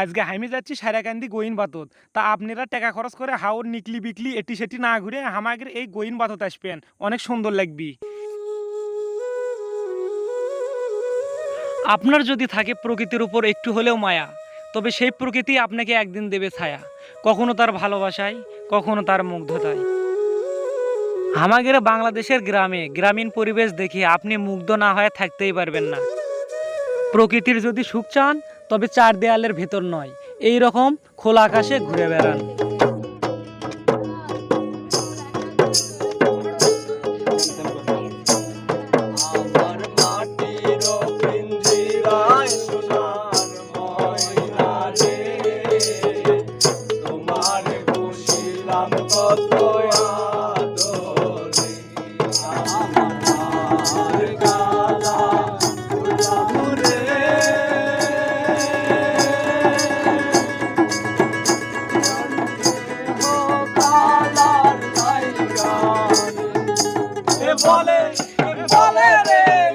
আজকে আমি যাচ্ছি সারাকান্দি গোইন বাতত। তা আপনারা টাকা খরচ করে হাওর নিকলি বিকলি এটি সেটি না ঘুরে আমাদের এই গোইন বাতত আসবেন। অনেক সুন্দর লাগবি। আপনার যদি থাকে প্রকৃতির উপর একটু হলেও মায়া, তবে সেই প্রকৃতি আপনাকে একদিন দেবে ছায়া। কখনো তার ভালোবাসায়, কখনো তার মুগ্ধতায়। আমাদের বাংলাদেশের গ্রামে গ্রামীণ পরিবেশ দেখে আপনি মুগ্ধ না হয়ে থাকতেই পারবেন না। প্রকৃতির যদি সুখ চান তবে চার দেয়ালের ভেতর নয়। এই রকম খোলা আকাশে ঘুরে বেড়ান। আমার বলে এ বলে রে ঘরবাড়ি ভালো